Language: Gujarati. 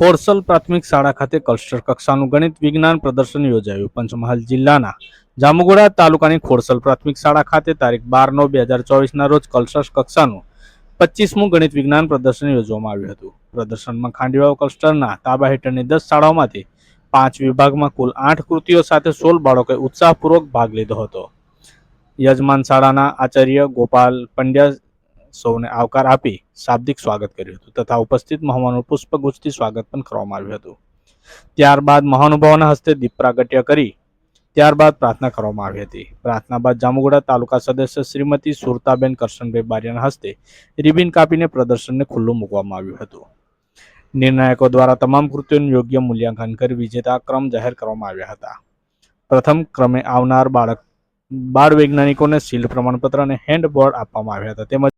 ખોરસલ પ્રાથમિક શાળા ખાતે કલ્સ્ટર કક્ષાનું ગણિત, વિજ્ઞાન પ્રદર્શન યોજાયું. પંચમહાલ જિલ્લાના જામુગોડા તાલુકાની ખોરસલ પ્રાથમિક શાળા ખાતે તારીખ બાર નવ બે હજાર ચોવીસના રોજ કલ્ચર કક્ષાનું પચીસમું ગણિત, વિજ્ઞાન પ્રદર્શન યોજવામાં આવ્યું હતું. પ્રદર્શનમાં ખાંડીવાવ કલ્સ્ટરના તાબા હેઠળની દસ શાળાઓમાંથી પાંચ વિભાગમાં કુલ આઠ કૃતિઓ સાથે સોળ બાળકોએ ઉત્સાહપૂર્વક ભાગ લીધો હતો. યજમાન શાળાના આચાર્ય ગોપાલ પંડ્યા સૌને આવકાર આપી શાબ્દિક સ્વાગત કર્યું હતું તથા ઉપસ્થિત મહેમાનો પુષ્પગુચ્છથી સ્વાગત પણ કરવામાં આવ્યું હતું. ત્યારબાદ મહાનુભાવોના હસ્તે દીપ પ્રાગટ્ય કરી ત્યારબાદ પ્રાર્થના કરવામાં આવી હતી. પ્રાર્થના બાદ જામુગોડા તાલુકા સદસ્ય શ્રીમતી સુરતાબેન કરશનભાઈ બારિયાના હસ્તે રિબિન કાપીને પ્રદર્શનને ખુલ્લું મૂકવામાં આવ્યું હતું. નિર્ણાયકો દ્વારા તમામ કૃત્યોનું યોગ્ય મૂલ્યાંકન કરી વિજેતા ક્રમ જાહેર કરવામાં આવ્યા હતા. પ્રથમ ક્રમે આવનાર બાળક, બાળ વૈજ્ઞાનિકોને શીલ પ્રમાણપત્ર અને હેન્ડ બોર્ડ આપવામાં આવ્યા હતા. તેમજ